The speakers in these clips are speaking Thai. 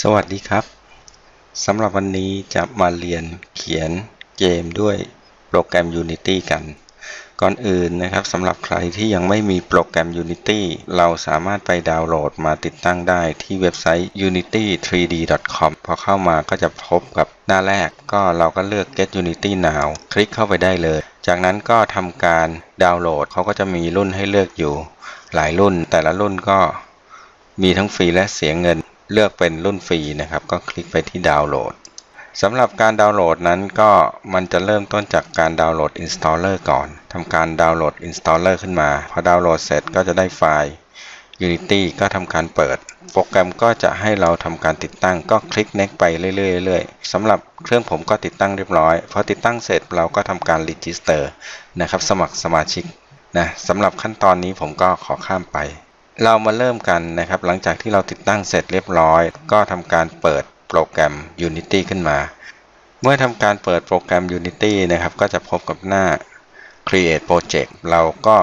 สวัสดีครับสำหรับวันนี้จะมาเรียนเขียนเกมด้วยโปรแกรม Unity กัน ก่อนอื่นนะครับสำหรับใครที่ยังไม่มีโปรแกรม Unity เราสามารถไปดาวน์โหลดมาติดตั้งได้ที่เว็บไซต์ unity3d.com พอเข้ามาก็จะพบกับหน้าแรกก็เราก็เลือก get unity now คลิกเข้าไปได้เลย จากนั้นก็ทำการดาวน์โหลดเขาก็จะมีรุ่นให้เลือกอยู่ หลายรุ่น แต่ละรุ่นก็มีทั้งฟรีและเสียเงิน เลือกเป็นรุ่นฟรีนะครับ ก็คลิกไปที่ดาวน์โหลดสำหรับการดาวน์โหลดนั้นก็มันจะเริ่มต้นจากการดาวน์โหลด installer ก่อนทำการดาวน์โหลด installer ขึ้นมา พอดาวน์โหลดเสร็จก็จะได้ไฟล์ Unity ก็ทำการเปิด โปรแกรมก็จะให้เราทำการติดตั้งก็คลิก next ไปเรื่อยๆสำหรับเครื่องผมก็ติดตั้งเรียบร้อย พอติดตั้งเสร็จเราก็ทำการ register นะครับ สมัครสมาชิกนะสำหรับขั้นตอนนี้ผมก็ขอข้ามไป เรามาเริ่มกันนะครับ หลังจากที่เราติดตั้งเสร็จเรียบร้อย ก็ทำการเปิดโปรแกรม Unity ขึ้นมา เมื่อทำการเปิดโปรแกรม Unity นะครับ ก็จะพบกับหน้า Create Project เราก็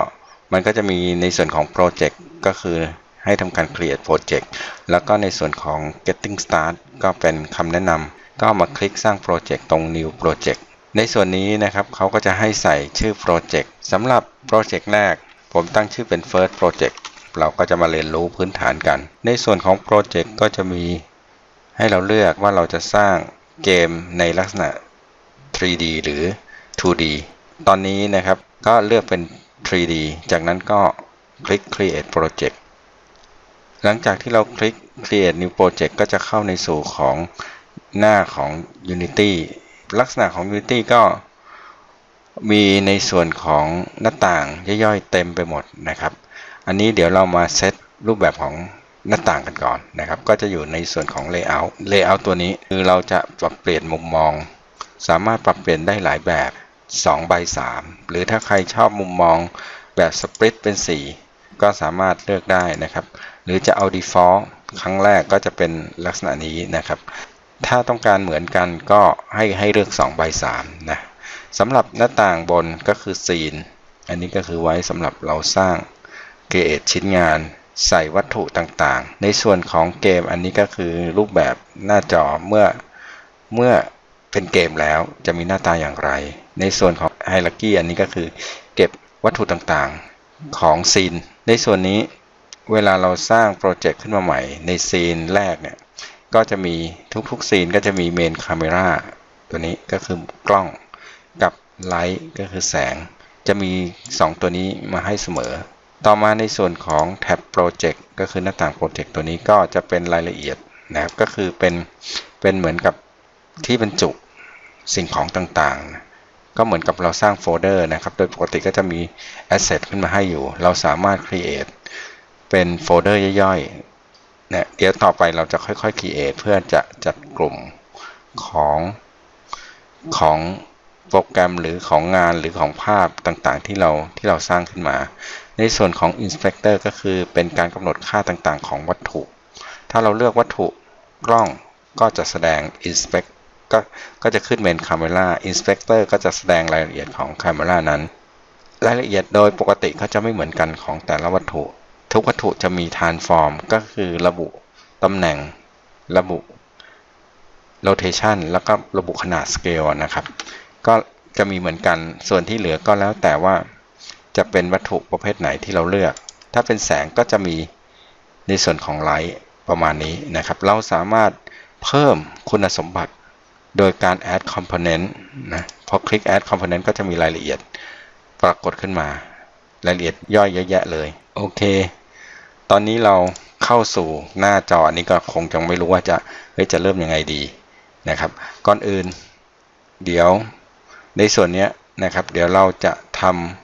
มันก็จะมีในส่วนของ Project ก็คือให้ทำการ Create Project แล้วก็ในส่วนของ Getting Start ก็เป็นคำแนะนำก็มาคลิกสร้าง Project ตรง New Project ในส่วนนี้นะครับเขาก็จะให้ใส่ชื่อ Project สำหรับ Project แรก ผมตั้งชื่อเป็น First Project เราก็จะมาเรียนรู้พื้นฐานกัน ในส่วนของโปรเจกต์ก็จะมีให้เราเลือกว่าเราจะสร้างเกมในลักษณะ 3D หรือ 2D ตอนนี้นะครับก็เลือกเป็น 3D จากนั้นก็คลิก Create Project หลังจากที่เราคลิก Create New Project ก็จะเข้าในสู่ของหน้าของ Unity ลักษณะของ Unity ก็มีในส่วนของหน้าต่างย่อยๆเต็มไปหมดนะครับ อันนี้เดี๋ยวเรามาเซตรูปแบบของหน้าต่างกันก่อนนะครับ ก็จะอยู่ในส่วนของ Layout Layout ตัวนี้คือเราจะปรับเปลี่ยนมุมมอง สามารถปรับเปลี่ยนได้หลายแบบ2ใบ3หรือถ้าใครชอบมุมมองแบบสปริตเป็น 4 ก็สามารถเลือกได้นะครับ หรือจะเอา Default ครั้งแรกก็จะเป็นลักษณะนี้นะครับ ถ้าต้องการเหมือนกันก็ให้ให้เลือก2ใบ3นะสำหรับหน้าต่างบนก็คือ Scene อันนี้ก็คือไว้สำหรับเราสร้าง เกรดชิ้นงานใส่วัตถุต่างๆ ในส่วนของเกมอันนี้ก็คือรูปแบบหน้าจอเมื่อเมื่อเป็นเกมแล้วจะมีหน้าตาอย่างไร ในส่วนของไฮรักี้อันนี้ก็คือเก็บวัตถุต่างๆของซีน ในส่วนนี้เวลาเราสร้างโปรเจกต์ขึ้นมาใหม่ ในซีนแรกเนี่ยก็จะมีทุกๆซีนก็จะมีเมนคาเมราตัวนี้ก็คือกล้องกับไลท์ก็คือแสง จะมี 2 ตัวนี้มาให้เสมอ ต่อมาในส่วนของแท็บโปรเจกต์ก็คือหน้าต่างโปรเจกต์ตัวนี้ก็จะเป็นรายละเอียดนะครับ ก็คือเป็นเป็นเหมือนกับที่บรรจุสิ่งของต่างๆก็เหมือนกับเราสร้างโฟลเดอร์นะครับ โดยปกติก็จะมี Asset ขึ้นมาให้อยู่ เราสามารถ Create เป็นโฟลเดอร์ย่อยๆเนี่ยเดี๋ยวต่อไปเราจะค่อยๆ Create เพื่อจะจัดกลุ่มของของโปรแกรมหรือของงานหรือของภาพต่างๆ ที่เราที่เราสร้างขึ้นมา ในส่วนของ Inspector ก็คือเป็นการกำหนดค่าต่างๆ ของวัตถุ ถ้าเราเลือกวัตถุกล้องก็จะแสดง Inspect ก็ก็จะขึ้นเป็น Camera Inspector ก็จะแสดงรายละเอียดของ Camera นั้น รายละเอียดโดยปกติเขาจะไม่เหมือนกันของแต่ละวัตถุ ทุกวัตถุจะมี Transform ก็คือระบุตำแหน่ง ระบุ Rotation แล้วก็ระบุขนาด Scale นะครับ ก็จะมีเหมือนกัน ส่วนที่เหลือก็แล้วแต่ว่า จะเป็นวัตถุประเภทไหนที่เราเลือก ถ้าเป็นแสงก็จะมีในส่วนของไลท์ประมาณนี้นะครับ เราสามารถเพิ่มคุณสมบัติโดยการ add component นะพอคลิก add component ก็จะมีรายละเอียดปรากฏขึ้นมา รายละเอียดย่อยเยอะแยะเลย โอเค ตอนนี้เราเข้าสู่หน้าจออันี้ก็คงจะไม่รู้ว่าจะเฮ้ยจะเริ่มยังไงดีนะครับ ก่อนอื่น เดี๋ยวในส่วนนี้นะครับ เดี๋ยวเราจะทำ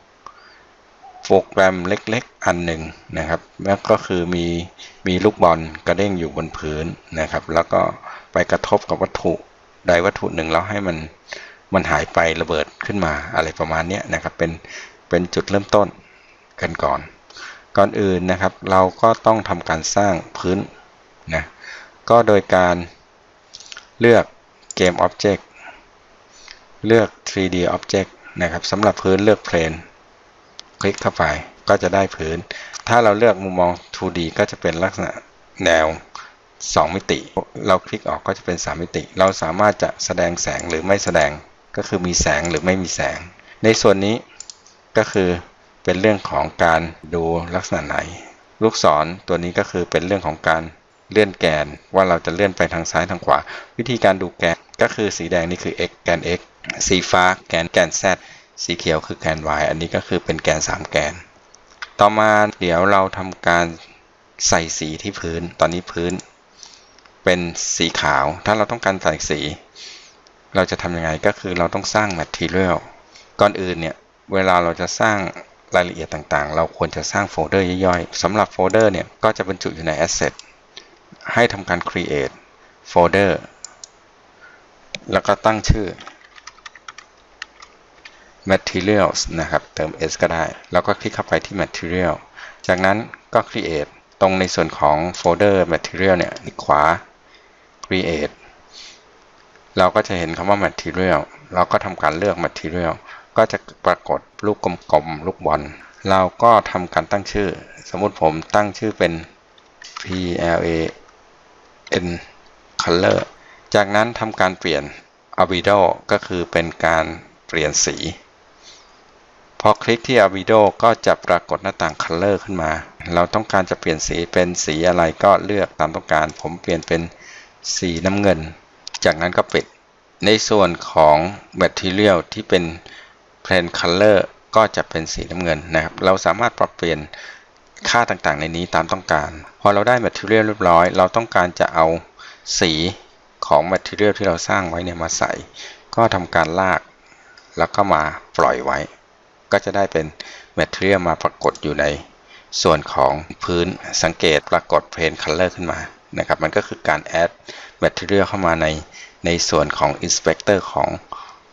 โปรแกรมเล็กๆ อันหนึ่งนะครับแล้วก็คือมีมีลูกบอลกระเด้งอยู่บนพื้นนะครับ แล้วก็ไปกระทบกับวัตถุใดวัตถุหนึ่งแล้วให้มันมันหายไประเบิดขึ้นมาอะไรประมาณนี้นะครับเป็นเป็นจุดเริ่มต้นกันก่อน ก่อนอื่นนะครับ เราก็ต้องทำการสร้างพื้นนะก็โดยการเลือกเกม Object เลือก 3D Object นะครับสำหรับพื้นเลือก Plane คลิกเข้าไปก็จะได้พื้น ถ้าเราเลือกมุมมอง 2D ก็จะเป็นลักษณะแนว 2 มิติ เราคลิกออกก็จะเป็น 3 มิติ เราสามารถจะแสดงแสงหรือไม่แสดง ก็คือมีแสงหรือไม่มีแสง ในส่วนนี้ก็คือเป็นเรื่องของการดูลักษณะไหน ลูกศรตัวนี้ก็คือเป็นเรื่องของการเลื่อนแกนว่าเราจะเลื่อนไปทางซ้ายทางขวา วิธีการดูแกนก็คือสีแดงนี่คือ x แกน x สีฟ้าแกนแกน z สีเขียวคือแกน y อันนี้ก็คือเป็นแกน 3 แกน ต่อมาเดี๋ยวเราทำการใส่สีที่พื้น ตอนนี้พื้น เป็นสีขาว ถ้าเราต้องการใส่สี เราจะทำยังไงก็คือเราต้องสร้าง Material ก่อนอื่นเนี่ย เวลาเราจะสร้างรายละเอียดต่างๆ เราควรจะสร้างโฟลเดอร์ย่อยๆสำหรับโฟลเดอร์เนี่ย ก็จะบรรจุอยู่ใน Asset ให้ทำการ create folder แล้วก็ตั้งชื่อ materials นะครับ เติม s ก็ได้ แล้วก็คลิกเข้าไปที่ material จากนั้นก็ create ตรงในส่วนของโฟลเดอร์ material เนี่ยคลิกขวา create เราก็จะเห็นคำว่า material เราก็ทำการเลือก material ก็จะปรากฏลูกกลมๆ ลูกบอล เราก็ทำการตั้งชื่อ สมมติผมตั้งชื่อเป็น PLA N color จากนั้นทำการเปลี่ยน albedo ก็คือเป็นการเปลี่ยนสี พอคลิกที่ albedo ก็จะปรากฏหน้าต่าง color ขึ้นมา เราต้องการจะเปลี่ยนสีเป็นสีอะไรก็เลือกตามต้องการ ผมเปลี่ยนเป็นสีน้ำเงิน จากนั้นก็ปิด ในส่วนของ material ที่เป็น plain color ก็จะเป็นสีน้ำเงินนะครับ เราสามารถปรับเปลี่ยนค่าต่างๆ ในนี้ตามต้องการ พอเราได้ material เรียบร้อย เราต้องการจะเอาสีของ material ที่เราสร้างไว้เนี่ยมาใส่ ก็ทำการลากแล้วก็มาปล่อยไว้ ก็จะได้เป็น material มาปรากฏอยู่ในส่วนของพื้นสังเกตปรากฏ plain color ขึ้นมานะครับมันก็คือการ add material เข้ามาในในส่วนของ inspector ของ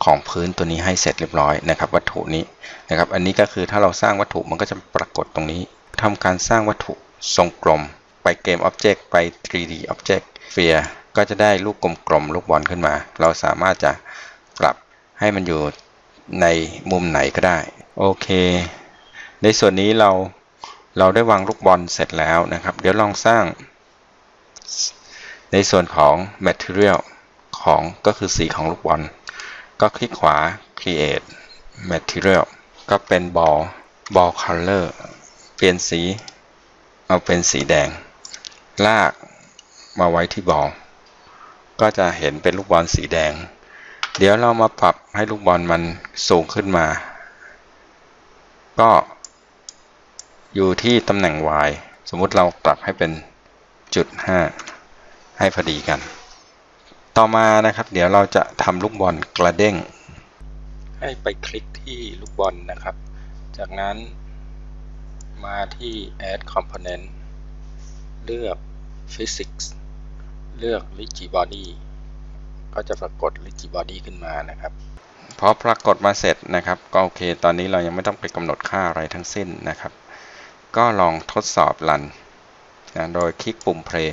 ของพื้นตัวนี้ให้เสร็จเรียบร้อยนะครับ วัตถุนี้นะครับ อันนี้ก็คือถ้าเราสร้างวัตถุมันก็จะปรากฏตรงนี้ทำการสร้างวัตถุทรงกลม ไปเกม Object ไป 3D Object Sphere ก็จะได้ลูกกลมๆลูกบอลขึ้นมา เราสามารถจะปรับให้มันอยู่ในมุมไหนก็ได้ โอเค ในส่วนนี้เราเราได้วางลูกบอลเสร็จแล้วนะครับ เดี๋ยวลองสร้าง ในส่วนของ Material ของก็คือสีของลูกบอล ก็คลิกขวา Create Material ก็เป็น Ball Ball Color เปลี่ยนสี เอาเป็นสีแดง ลากมาไว้ที่บอล ก็จะเห็นเป็นลูกบอลสีแดง เดี๋ยวเรามาปรับให้ลูกบอลมันสูงขึ้นมา ก็อยู่ที่ตำแหน่ง y สมมุติเราปรับให้เป็นจุด5ให้พอดีกัน ต่อมานะครับ เดี๋ยวเราจะทำลูกบอลกระเด้ง ให้ไปคลิกที่ลูกบอลนะครับ จากนั้นมาที่ add component เลือก physics เลือก rigidbody ก็จะปรากฏ rigidbody ขึ้นมานะครับ พอปรากฏมาเสร็จนะครับ ก็โอเค ตอนนี้เรายังไม่ต้องไปกำหนดค่าอะไรทั้งสิ้นนะครับ ก็ลองทดสอบรันนะโดยคลิกปุ่ม play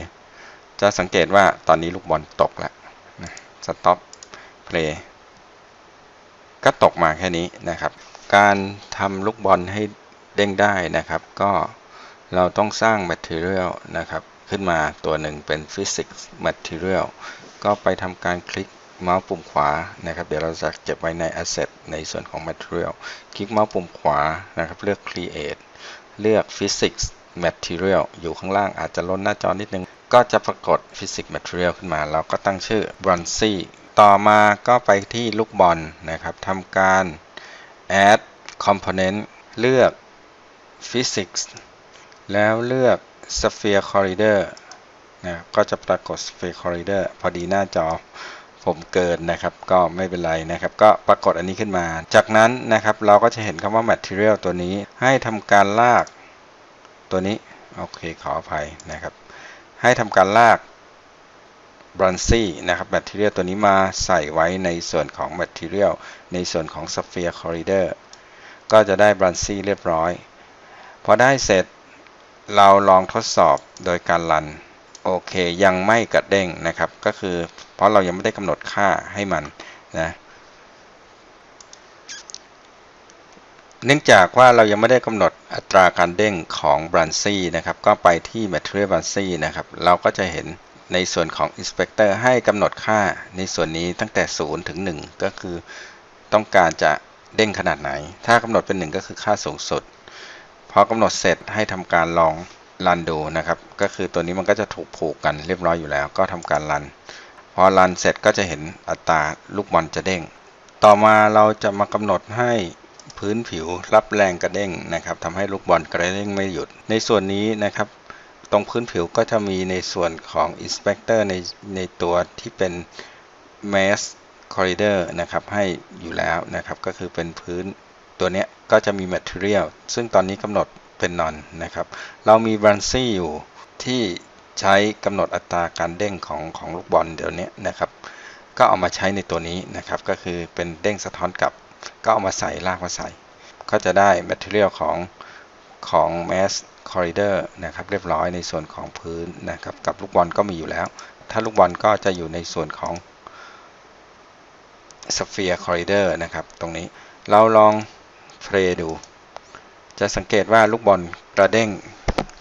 จะสังเกตว่าตอนนี้ลูกบอลตกแล้วนะ stop play ก็ตกมาแค่นี้นะครับ การทำลูกบอลให้เด้งได้นะครับ ก็เราต้องสร้าง material นะครับ ขึ้นมาตัวหนึ่งเป็น physics material ก็ไปทำการคลิก เมาส์ปุ่มขวานะครับเดี๋ยวเราจะเก็บไว้ใน asset ในส่วนของ material คลิกเมาส์ปุ่มขวานะครับเลือก create เลือก physics material อยู่ข้างล่างอาจจะล้นหน้าจอนิดนึง ก็จะปรากฏ physics material ขึ้นมา เราก็ตั้งชื่อ bronzy ต่อมาก็ไปที่ลูกบอลนะครับทำการ add component เลือก physics แล้วเลือก sphere corridor นะก็จะปรากฏ sphere corridor พอดีหน้าจอ ผมเกินนะครับก็ไม่เป็นไรนะครับ ก็ปรากฏอันนี้ขึ้นมา จากนั้นนะครับเราก็จะเห็นคำว่า material ตัวนี้ให้ทำการลากตัวนี้ โอเคขออภัยนะครับ ให้ทำการลาก bronzy นะครับ material ตัวนี้มาใส่ไว้ในส่วนของ material ในส่วนของ sphere corridor ก็จะได้ bronzy เรียบร้อย พอได้เสร็จเราลองทดสอบโดยการรัน โอเค ยังไม่กระเด้งนะครับ ก็คือเพราะเรายังไม่ได้กำหนดค่าให้มันนะเนื่องจากว่าเรายังไม่ได้กำหนดอัตราการเด้งของ b r a n c y นะครับ ก็ไปที่ Material b r a n c y นะครับ เราก็จะเห็นในส่วนของ Inspector ให้กำหนดค่าในส่วนนี้ตั้งแต่ 0 ถึง 1 ก็คือต้องการจะเด้งขนาดไหน ถ้ากำหนดเป็น 1 ก็คือค่าสูงสุด พอกำหนดเสร็จให้ทำการลอง รันดูนะครับ ก็คือตัวนี้มันก็จะถูกผูกกันเรียบร้อยอยู่แล้ว ก็ทำการรัน พอรันเสร็จก็จะเห็นอัตราลูกบอลจะเด้ง ต่อมาเราจะมากำหนดให้พื้นผิวรับแรงกระเด้งนะครับทำให้ลูกบอลกระเด้งไม่หยุด ในส่วนนี้นะครับ ตรงพื้นผิวก็จะมีในส่วนของ Inspector ในในตัวที่เป็น Mass Corridor นะครับให้อยู่แล้วนะครับ ก็คือเป็นพื้นตัวนี้ก็จะมี Material ซึ่งตอนนี้กำหนด เป็น None นะครับ เรามี b r a n c y อยู่ที่ใช้กำหนดอัตราการเด้งของของลูกบอลเดี๋ยวนี้นะครับ ก็เอามาใช้ในตัวนี้นะครับ ก็คือเป็นเด้งสะท้อนกลับ ก็เอามาใส่ลากมาใส่ ก็จะได้ Material ของของ Mass Corridor นะครับเรียบร้อยในส่วนของพื้นนะครับ กับลูกบอลก็มีอยู่แล้ว ถ้าลูกบอลก็จะอยู่ในส่วนของ Sphere Corridor นะครับ ตรงนี้เราลองเพลย์ดู จะสังเกตว่าลูกบอลกระเด้ง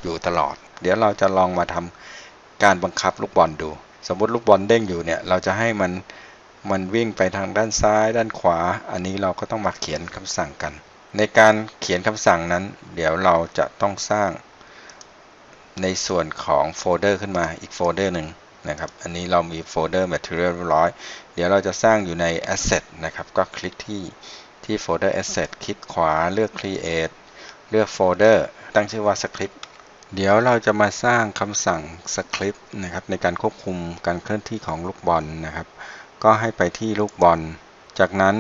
อยู่ตลอด เดี๋ยวเราจะลองมาทำการบังคับลูกบอลดู สมมุติลูกบอลเด้งอยู่เนี่ย เราจะให้มันมันวิ่งไปทางด้านซ้าย ด้านขวา อันนี้เราก็ต้องมาเขียนคำสั่งกัน ในการเขียนคำสั่งนั้น เดี๋ยวเราจะต้องสร้าง ในส่วนของโฟลเดอร์ขึ้นมาอีกโฟลเดอร์หนึ่งนะครับ อันนี้เรามีโฟลเดอร์ material ร้อย เดี๋ยวเราจะสร้างอยู่ใน asset นะครับ ก็คลิกที่ที่โฟลเดอร์ asset คลิกขวาเลือก create เลือกโฟลเดอร์ตั้งชื่อว่า script เดี๋ยวเราจะมาสร้างคำสั่ง script นะครับในการควบคุมการเคลื่อนที่ของลูกบอลนะครับ ก็ให้ไปที่ลูกบอล จากนั้น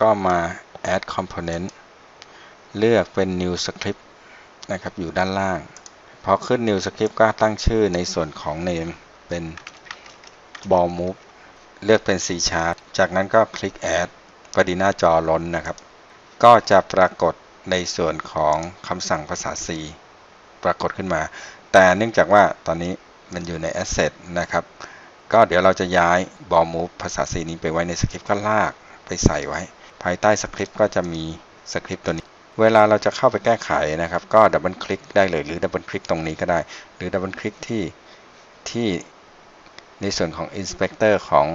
ก็มา add component เลือกเป็น new script นะครับอยู่ด้านล่าง พอขึ้น new script ก็ตั้งชื่อในส่วนของ name เป็น ball move เลือกเป็น C sharp จากนั้นก็คลิก add พอดีหน้าจอล้นนะครับ ก็จะปรากฏ ในส่วนของคำสั่งภาษา C ปรากฏขึ้นมา แต่เนื่องจากว่าตอนนี้มันอยู่ใน asset นะครับ ก็เดี๋ยวเราจะย้าย ball move ภาษา C นี้ไปไว้ในสคริปต์ก็ลากไปใส่ไว้ ภายใต้สคริปต์ก็จะมีสคริปต์ตัวนี้ เวลาเราจะเข้าไปแก้ไขนะครับ ก็ดับเบิลคลิกได้เลย หรือดับเบิลคลิกตรงนี้ก็ได้ หรือดับเบิลคลิกที่ที่ในส่วนของ Inspector ของ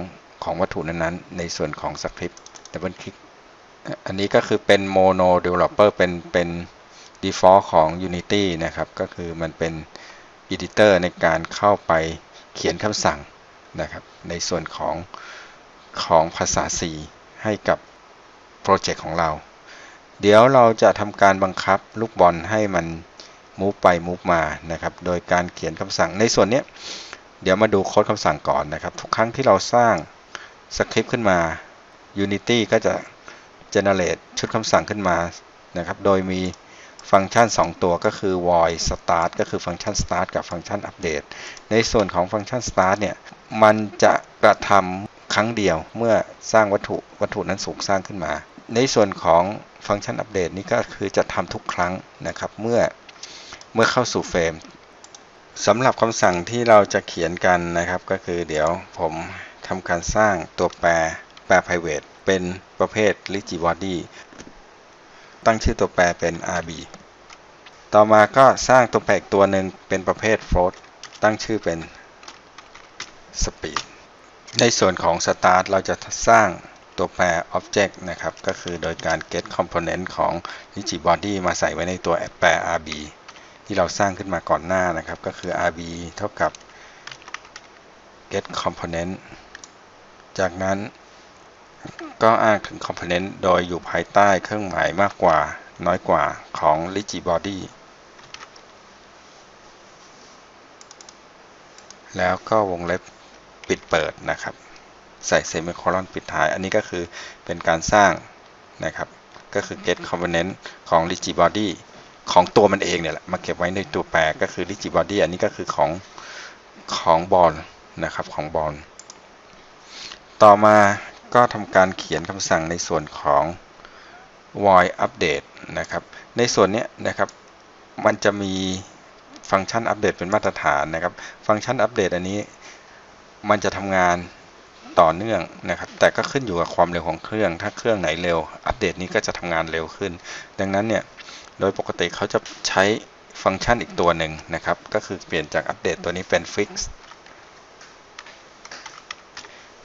ของวัตถุนั้นๆ ในส่วนของสคริปต์ดับเบิลคลิก อันนี้ก็คือเป็น Mono Developer เป็นเป็น default ของ Unity นะครับ ก็คือมันเป็น editor ในการเข้าไปเขียนคำสั่งนะครับ ในส่วนของของภาษา C ให้กับโปรเจกต์ของเรา เดี๋ยวเราจะทำการบังคับลูกบอลให้มัน move ไป move มานะครับ โดยการเขียนคำสั่งในส่วนนี้เดี๋ยวมาดูโค้ดคำสั่งก่อนนะครับ ทุกครั้งที่เราสร้างสคริปต์ขึ้นมา Unity ก็จะ generate ชุดคำสั่งขึ้นมานะครับ โดยมีฟังก์ชัน 2 ตัวก็คือ void start ก็คือฟังก์ชัน start กับฟังก์ชัน update ในส่วนของฟังก์ชัน start เนี่ย มันจะกระทำครั้งเดียวเมื่อสร้างวัตถุวัตถุนั้นสูงสร้างขึ้นมา ในส่วนของฟังก์ชัน update นี้ก็คือจะทำทุกครั้งนะครับ เมื่อเมื่อเข้าสู่เฟรมสำหรับคำสั่งที่เราจะเขียนกันนะครับ ก็คือเดี๋ยวผมทำการสร้างตัวแปรแปร private เป็น ประเภท rigibody ตั้งชื่อตัวแปรเป็น rb ต่อมาก็สร้างตัวแปรอีกตัวหนึ่งเป็นประเภท float ตั้งชื่อเป็น speed ในส่วนของ start เราจะสร้างตัวแปร object นะครับ ก็คือโดยการ get component ของ Rigidbody มาใส่ไว้ในตัวแปร rb ที่เราสร้างขึ้นมาก่อนหน้านะครับ ก็คือ rb เท่ากับ get component จากนั้น ก็อ้างถึง component โดยอยู่ภายใต้เครื่องหมายมากกว่า น้อยกว่าของ rigibody แล้วก็วงเล็บปิดเปิดนะครับ ใส่เซมิโคลอนปิดท้าย อันนี้ก็คือเป็นการสร้างนะครับ ก็คือ get component ของ rigibody ของตัวมันเองเนี่ยแหละ มาเก็บไว้ในตัวแปรก็คือ rigibody อันนี้ก็คือของของบอลนะครับของบอลต่อมา ก็ทำการเขียนคำสั่งในส่วนของ void update นะครับ ในส่วนนี้นะครับ มันจะมีฟังก์ชันอัปเดตเป็นมาตรฐานนะครับ ฟังก์ชันอัปเดตอันนี้มันจะทำงานต่อเนื่องนะครับ แต่ก็ขึ้นอยู่กับความเร็วของเครื่อง ถ้าเครื่องไหนเร็ว อัปเดตนี้ก็จะทำงานเร็วขึ้น ดังนั้นเนี่ย โดยปกติเขาจะใช้ฟังก์ชันอีกตัวหนึ่งนะครับ ก็คือเปลี่ยนจากอัปเดตตัวนี้เป็น fix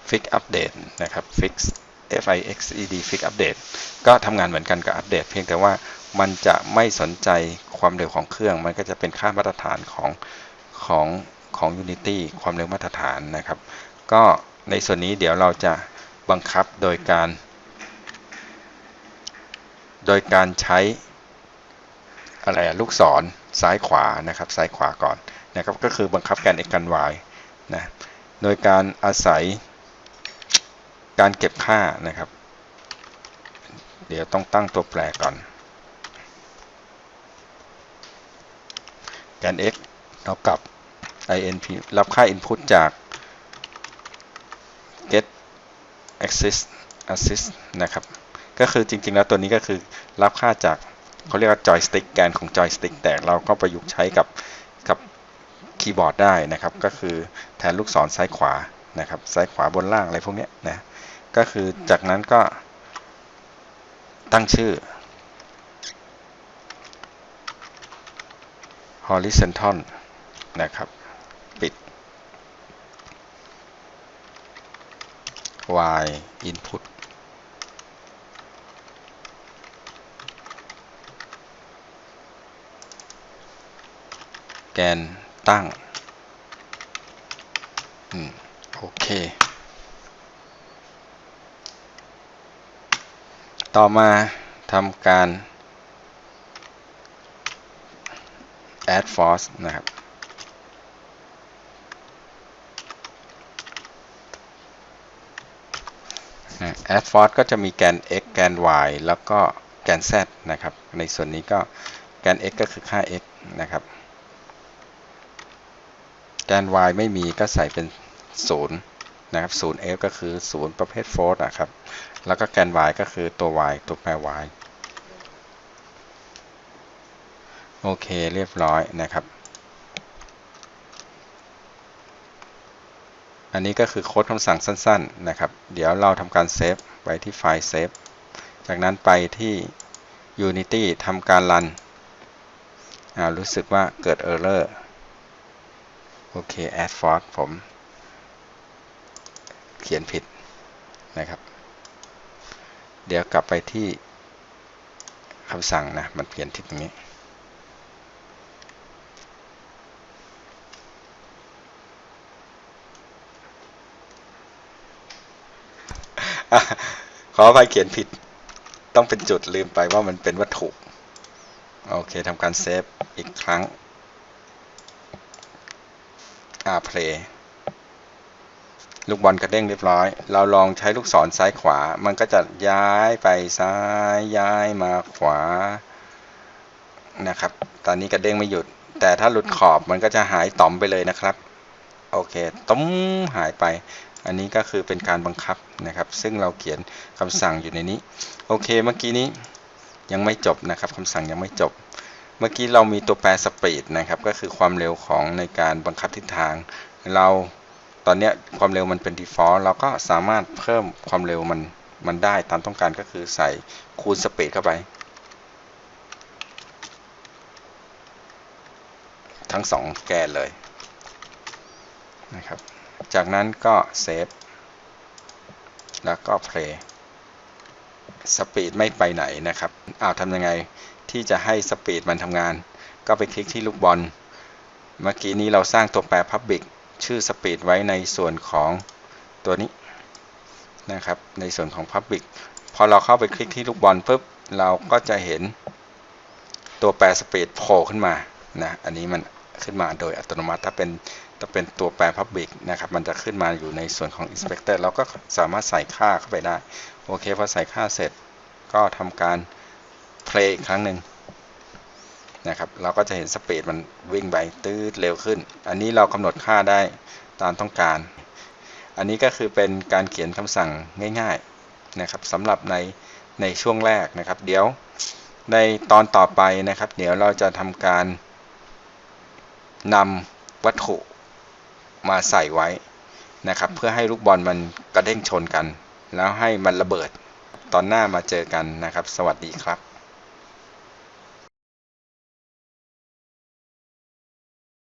fix update นะครับ fix fixed fix update ก็ทำงานเหมือนกันกับอัปเดต เพียงแต่ว่ามันจะไม่สนใจความเร็วของเครื่อง มันก็จะเป็นค่ามาตรฐานของของของ Unity ความเร็วมาตรฐานนะครับ ก็ในส่วนนี้เดี๋ยวเราจะบังคับโดยการ โดยการใช้อะไรลูกศรซ้ายขวานะครับ ซ้ายขวาก่อนนะครับ ก็คือบังคับแกน x กัน y นะ โดยการอาศัย การเก็บค่านะครับ เดี๋ยวต้องตั้งตัวแปรก่อนแกน x เรากับ inp รับค่า input จาก get access assist นะครับ ก็คือจริง ๆ แล้วตัวนี้ก็คือรับค่าจากเขาเรียกว่า joystick แกนของ joystick แต่เราก็ประยุกต์ใช้กับกับคีย์บอร์ดได้นะครับ ก็คือแทนลูกศรซ้ายขวานะครับ ซ้ายขวาบนล่างอะไรพวกนี้นะ ก็คือจากนั้นก็ตั้งชื่อ horizontal นะครับ ปิด y input แกนตั้ง อืม โอเค ต่อมาทำการ add force นะครับ add force ก็จะมีแกน x แกน y แล้วก็แกน z นะครับ ในส่วนนี้ก็แกน x ก็คือค่า x นะครับ แกน y ไม่มีก็ใส่เป็น 0 นะครับ 0 f ก็คือ 0 ประเภท float นะครับ แล้วก็แกน y ก็คือตัว y ตัวแปร y โอเคเรียบร้อยนะครับ อันนี้ก็คือโค้ดคำสั่งสั้น ๆ นะครับ เดี๋ยวเราทำการเซฟไว้ที่ไฟล์เซฟ จากนั้นไปที่ Unity ทำการรันอารู้สึกว่าเกิด Error โอเค add force ผม เขียนผิดนะครับ เดี๋ยวกลับไปที่คำสั่งนะ มันเปลี่ยนที่ตรงนี้ ขออภัยเขียนผิด ต้องเป็นจุดลืมไปว่ามันเป็นวัตถุ โอเคทำการเซฟอีกครั้ง อ่าเพลย์ ลูกบอลกระเด้งเรียบร้อย เราลองใช้ลูกศรซ้ายขวา มันก็จะย้ายไปซ้ายย้ายมาขวานะครับ ตอนนี้กระเด้งไม่หยุด แต่ถ้าหลุดขอบมันก็จะหายต่อมไปเลยนะครับ โอเคต้มหายไป อันนี้ก็คือเป็นการบังคับนะครับ ซึ่งเราเขียนคำสั่งอยู่ในนี้ โอเค เมื่อกี้นี้ยังไม่จบนะครับคำสั่งยังไม่จบ เมื่อกี้เรามีตัวแปรสปีดนะครับ ก็คือความเร็วของในการบังคับทิศทาง เรา ตอนนี้ความเร็วมันเป็น default เราก็สามารถเพิ่มความเร็วมันมันได้ตามต้องการก็คือใส่คูณสปีดเข้าไป ทั้งสองแกนเลยนะครับ จากนั้นก็เซฟแล้วก็เพลย์สปีดไม่ไปไหนนะครับอ้าวทำยังไงที่จะให้สปีดมันทำงาน ก็ไปคลิกที่ลูกบอล เมื่อกี้นี้เราสร้างตัวแปร Public ชื่อ Speed ไว้ในส่วนของตัวนี้นะครับ ในส่วนของ Public พอเราเข้าไปคลิกที่ลูกบอลปุ๊บ เราก็จะเห็นตัวแปร Speed โผล่ขึ้นมานะอันนี้มันขึ้นมาโดยอัตโนมัติถ้าเป็นถ้าเป็นตัวแปร Public นะครับ มันจะขึ้นมาอยู่ในส่วนของ Inspector เราก็สามารถใส่ค่าเข้าไปได้ โอเคพอใส่ค่าเสร็จก็ทำการ play อีกครั้งหนึ่ง นะครับเราก็จะเห็นสปีดมันวิ่งไปตืดเร็วขึ้น อันนี้เรากำหนดค่าได้ตามต้องการ อันนี้ก็คือเป็นการเขียนคำสั่งง่ายๆนะครับสำหรับในในช่วงแรกนะครับ เดี๋ยวในตอนต่อไปนะครับ เดี๋ยวเราจะทำการนำวัตถุมาใส่ไว้นะครับ เพื่อให้ลูกบอลมันกระเด้งชนกัน แล้วให้มันระเบิดตอนหน้ามาเจอกันนะครับ สวัสดีครับ